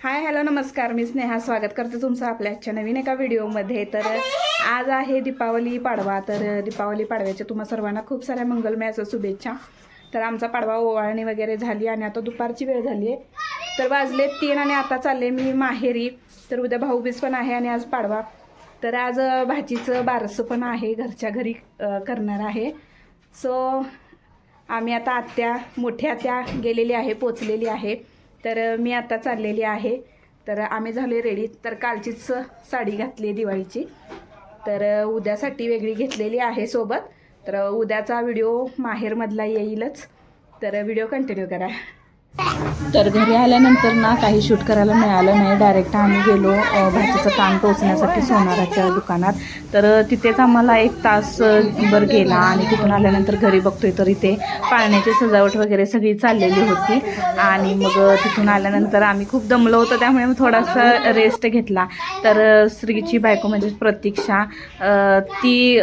Hi hello नमस्कार. मी स्नेहा. स्वागत करते तुमचं आपल्या आजच्या नवीन एका व्हिडिओमध्ये. तर आज आहे दीपावली पाडवा. तर दीपावली पाडव्याच्या तुम्हा सर्वांना खूप साऱ्या मंगलमयाच्या शुभेच्छा. तर आमचा पाडवा ओवाळणी वगैरे झाली आणि आता दुपारची वेळ झाली आहे. तर वाजले तीन आणि आता चालले मी माहेरी. तर उद्या भाऊबीज पण आहे आणि आज पाडवा. तर आज भाजीचं बारसं पण आहे. घरच्या घरी करणार आहे. सो आम्ही आता आत्या मोठ्या आत्या गेलेली आहे पोचलेली आहे. तर मी आता चाललेली आहे. तर आम्ही झाले रेडी तर कालचीच साडी घातली आहे दिवाळीची. तर उद्यासाठी वेगळी घेतलेली आहे सोबत. तर उद्याचा व्हिडिओ माहेरमधला येईलच. तर व्हिडिओ कंटिन्यू करा. तर घरी आल्यानंतर ना काही शूट करायला मिळालं नाही. डायरेक्ट आम्ही गेलो भाजीचं काम टोचण्यासाठी सोनाराच्या दुकानात. तर तिथेच आम्हाला एक तास भर गेला आणि तिथून आल्यानंतर घरी बघतोय तर इथे पाळण्याची सजावट वगैरे सगळी चाललेली होती. आणि मग तिथून आल्यानंतर आम्ही खूप दमलो होतो त्यामुळे मग थोडासा रेस्ट घेतला. तर स्त्रीची बायको म्हणजे प्रतीक्षा ती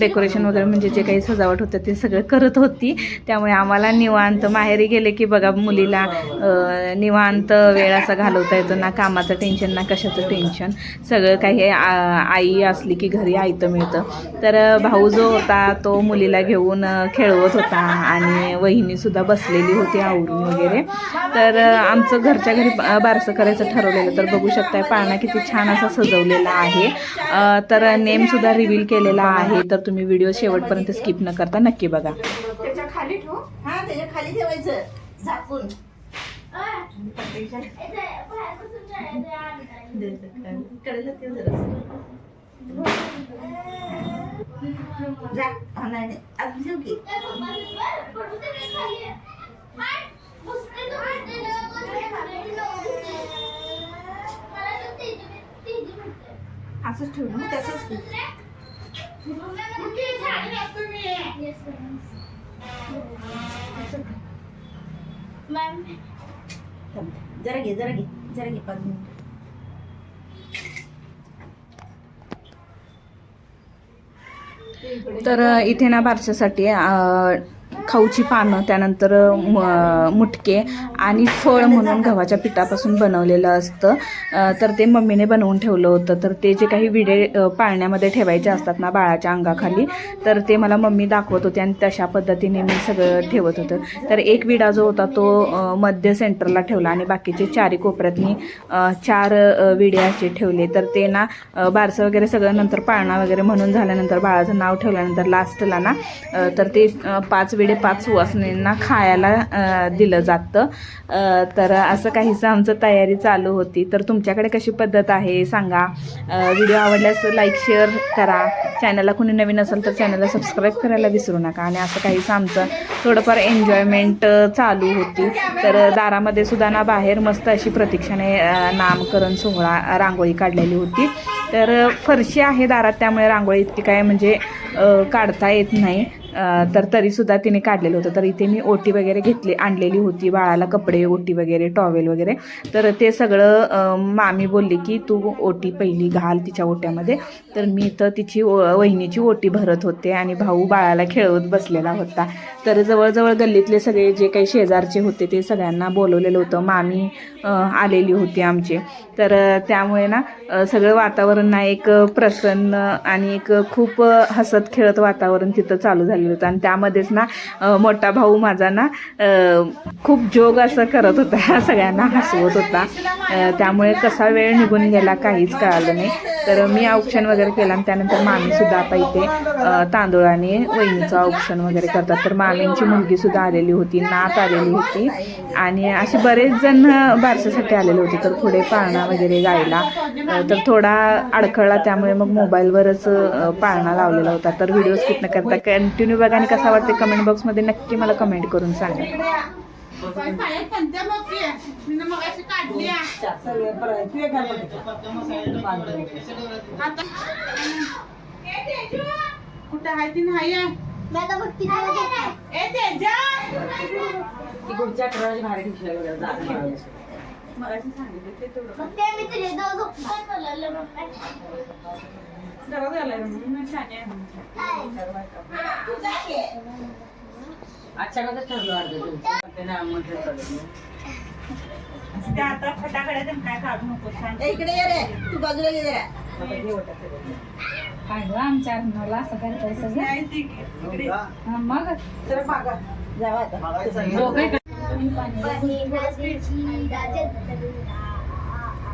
डेकोरेशन वगैरे म्हणजे जे काही सजावट होतं ते सगळं करत होती. त्यामुळे आम्हाला निवांत माहेरी गेले की बघा मुलीला अ, निवांत वेळ असा घालवता येतो ना कामाचं टेन्शन ना कशाचं टेन्शन सगळं काही आई असली की घरी आयतं मिळतं. तर भाऊ जो होता तो मुलीला घेऊन खेळवत होता आणि वहिनीसुद्धा बसलेली होती आवरून वगैरे. तर आमचं घरच्या घरी बारसं करायचं ठरवलेलं. तर बघू शकताय पाळणा किती छान असा सजवलेला आहे. तर नेमसुद्धा रिव्हील केलेला आहे. तर तुम्ही व्हिडिओ शेवटपर्यंत स्किप न करता नक्की बघा. त्याच्याखाली ठेवू. हा त्याच्याखाली ठेवायचं. झाकून. हा, असंच ठेव ना तसंच ठेव. थांब. जरा घे जरा घे जरा घे पाच मिनिट तर इथे ना बारशासाठी अ, खाऊची पानं त्यानंतर म- मुटके आणि फळ म्हणून गव्हाच्या पिठापासून बनवलेलं असतं. तर ते मम्मीने बनवून ठेवलं होतं. तर ते जे काही विडे पाळण्यामध्ये ठेवायचे असतात ना बाळाच्या अंगाखाली तर ते मला मम्मी दाखवत होते आणि तशा पद्धतीने मी सगळं ठेवत होतं. तर एक विडा जो होता तो मध्य सेंटरला ठेवला आणि बाकीचे चारी कोपऱ्यात मी चार विडे असे ठेवले. तर ते ना बारसं वगैरे सगळं नंतर पाळणा वगैरे म्हणून झाल्यानंतर बाळाचं नाव ठेवल्यानंतर लास्टला ना तर ते पाच विडे पाच सुवासनींना खायला दिलं जातं. तर असं काहीसं आमचं तयारी चालू होती. तर तुमच्याकडे कशी पद्धत आहे सांगा. व्हिडिओ आवडल्यास लाईक शेअर करा. चॅनलला कुणी नवीन असेल तर चॅनलला सबस्क्राईब करायला विसरू नका. आणि असं काहीसं आमचं थोडंफार एन्जॉयमेंट चालू होती. तर दारामध्ये सुद्धा ना बाहेर मस्त अशी प्रतीक्षाने नामकरण सोहळा रांगोळी काढलेली होती. तर फरशी आहे दारात त्यामुळे रांगोळी इतकी काय म्हणजे काढता येत नाही. तर तरीसुद्धा तिने काढलेलं होतं. तर इथे मी ओटी वगैरे घेतली आणलेली होती. बाळाला कपडे ओटी वगैरे टॉवेल वगैरे. तर ते सगळं मामी बोलली की तू ओटी पहिली घाल तिच्या ओट्यामध्ये. तर मी तर तिची ओ- वहिनीची ओटी भरत होते आणि भाऊ बाळाला खेळवत बसलेला होता. तर जवळजवळ गल्लीतले सगळे जे काही शेजारचे होते ते सगळ्यांना बोलवलेलं होतं. मामी आलेली होती आमचे. तर त्यामुळे ना सगळं वातावरण ना एक प्रसन्न आणि एक खूप हसत खेळत वातावरण तिथं चालू झालं झालेलं होतं. आणि त्यामध्येच ना मोठा भाऊ माझा ना खूप जोग असं करत होता. सगळ्यांना हसवत होता. त्यामुळे कसा वेळ निघून गेला काहीच कळालं नाही. तर मी औक्षण वगैरे केलं आणि त्यानंतर मामीसुद्धा आता इथे अ, तांदूळाने वहिनीचं औक्षण वगैरे करतात. तर मामींची मुलगीसुद्धा आलेली होती नात आलेली होती. आणि असे बरेच जण बारशासाठी आलेले होते. तर पुढे पाळणा वगैरे गायला. तर थोडा अडखळला. त्यामुळे मग मोबाईलवरच पाळणा लावलेला होता. तर व्हिडिओ स्किप न करता कंटिन्यू बघा आणि कसा वाटते कमेंट बॉक्समध्ये नक्की मला कमेंट करून सांगा. कुठं आहे ती नाही. मगाशी सांगितलं ते तेवढं जरा झालंय अचानकच ठरलं अर्ध ते आता फटाकड्या काय काढू नको इकडे ये रे तू बाजूला ये काय गं आमच्या अर्णवला असं करताय सगळं मग तर जावा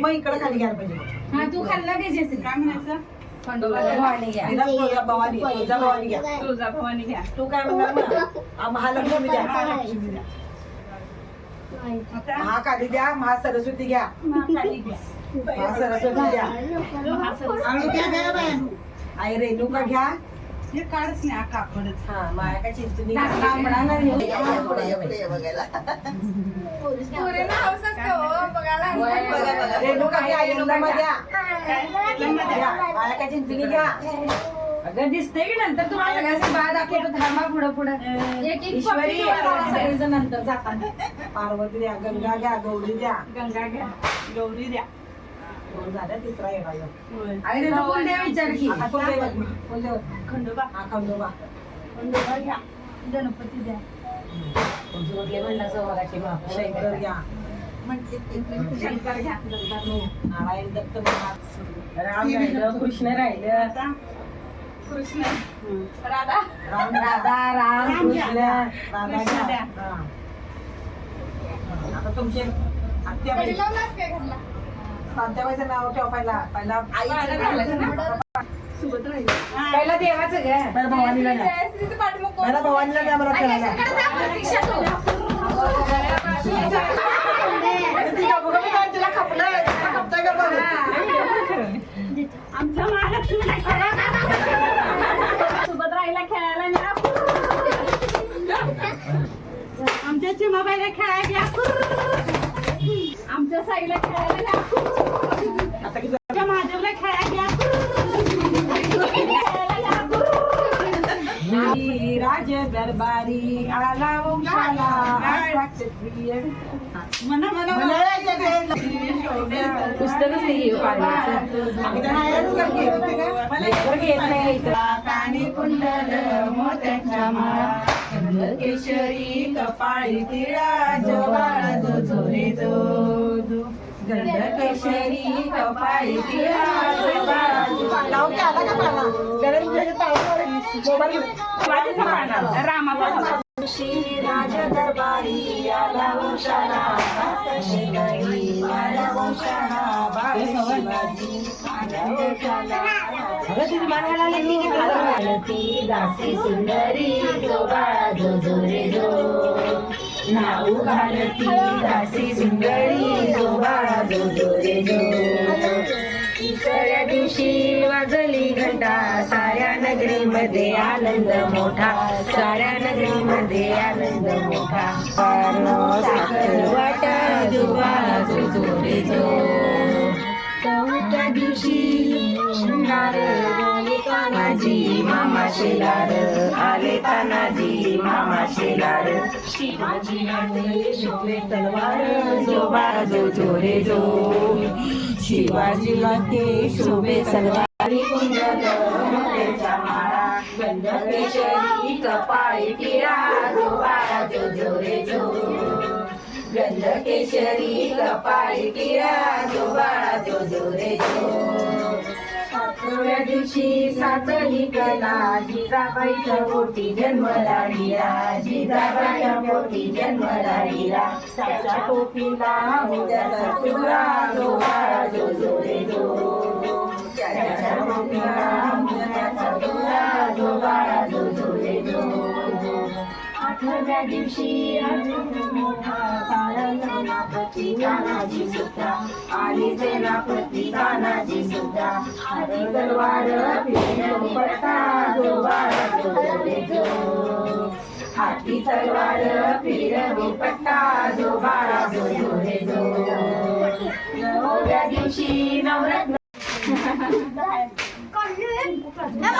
मग इकडे खाली घ्यायला पाहिजे हा तू खाल्ला घ्यायचे काय म्हणायचं? भवानी घ्या. तू काय म्हणणार महालक्ष्मी द्या. महाकाली द्या महासरस्वती घ्या. खाली घ्या. महासरस्वती द्या. आई रेणुका घ्या. हे काढच नाही कापडच हा माया काय चिंचणी रेणुका घ्या यंदामा द्या. द्या. माया काय चिंचणी घ्या. अगं दिसते की नंतर तुम्हाला? सगळ्यांचे बाद दाखवतो थांबा पुढं पुढं. एक एक ईश्वरी सगळेजण नंतर जाताना पार्वती द्या गंगा घ्या गौरी द्या. गंगा घ्या गौरी द्या. दोन झाल्या तिसरा येणार. आणि त्याचा विचार की? आता? खंडोबा. हा खंडोबा. खंडोबा घ्या. गणपती द्या. शंकर घ्या. शंकर घ्या. नारायण दत्त महाराज राम राहिलं कृष्ण राहिलं. आता कृष्ण. राधा. राम राधा राम. कृष्ण. राधा. हा. आता तुमचे आत्याबाई नाव ठेवा पहिला पहिला. पहिला देवाचं ग पहिला भवानीला द्या पहिला द्या मला आमच्या महालक्ष्मीला खेळायला आमच्या चिमाबाईला खेळायला आमच्या साईला खेळायला दरबारी आला वंशाला क्षत्रिय. म्हणायचं ते. पुस्तकच नाही. लेकर घेत नाही इथं. कानी कुंडल मोत्याच्या माळा केशरी कपाळी तिळा जवाळ जो जो रे जो जो. कपाळी रामाचा राज दरबारी आला वंशाला आला वंशाला दासी सुंदरी जो बाळा जो जो रे जो नाऊ भारती दासी सुंदरी जो बाळा जो जो रे जो तिसऱ्या दिवशी वाजली घंटा साऱ्या नगरीमध्ये आनंद मोठा साऱ्या नगरीमध्ये आनंद मोठा पारणं साखर वाटा जुवा जो जो रे जो चौथ्या दिवशी नारळ तानाजी मामा शेलार. आले तानाजी मामा शेलार. शिवाजी लागले शोभे तलवार. जो बाळा जो जो रे जो. शिवाजी लागते शोभे तलवारी कुंडल. मोत्याच्या माळा. गंध केशरी कपाळी टिळा जो बाळा जो जो रे जो. गंध केशरी कपाळी टिळा जो बाळा जो जो रे जो. सातव्या दिवशी सातली कला जिजाबाईच्या पोटी जन्मला दिला जिजाबाईच्या पोटी जन्मला दिला त्याच्या पोटीला मोत्याचा चुरा जो बाळा जो जो रे जो. त्याच्या पोटीला मोत्याचा चुरा जो बाळा आठव्या दिवशी सेनापती तानाजी सुद्धा. आली सेनापती तानाजी सुद्धा. हरी तलवार जो हाती तलवार फिरवू पट्टा जो बाळा जो जो. नवव्या दिवशी नवरत्न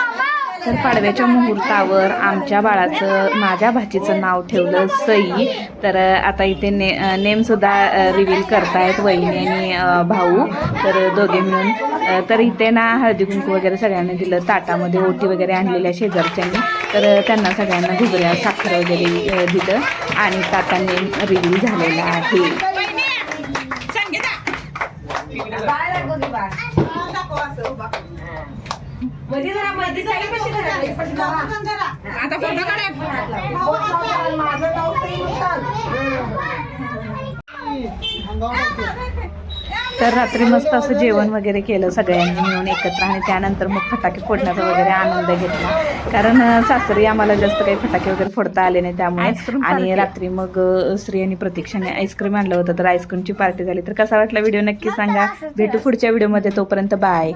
तर पाडव्याच्या मुहूर्तावर आमच्या बाळाचं माझ्या भाचीचं नाव ठेवलं सई. तर आता इथे ने नेमसुद्धा रिव्हील करतायत वहिनी आणि भाऊ. तर दोघे मिळून तर इथे ना हळदी कुंकू वगैरे सगळ्यांना दिलं ताटामध्ये ओटी वगैरे आणलेल्या शेजारच्यांनी. तर त्यांना सगळ्यांना घुगऱ्या साखर वगैरे दिलं आणि आता नेम रिव्हील झालेला आहे. मध्ये जरा मध्ये जाईल कशी आता फोटो माझं नाव सई तर रात्री मस्त असं जेवण वगैरे केलं सगळ्यांनी मिळून एकत्र आणि त्यानंतर मग फटाके फोडण्याचा वगैरे आनंद घेतला. कारण सासरी आम्हाला जास्त काही फटाके वगैरे फोडता आले नाही त्यामुळे. आणि रात्री मग श्री आणि प्रतीक्षाने आईस्क्रीम आणलं होतं तर आईस्क्रीमची पार्टी झाली. तर कसा वाटला व्हिडिओ नक्की सांगा. भेटू पुढच्या व्हिडिओमध्ये तोपर्यंत बाय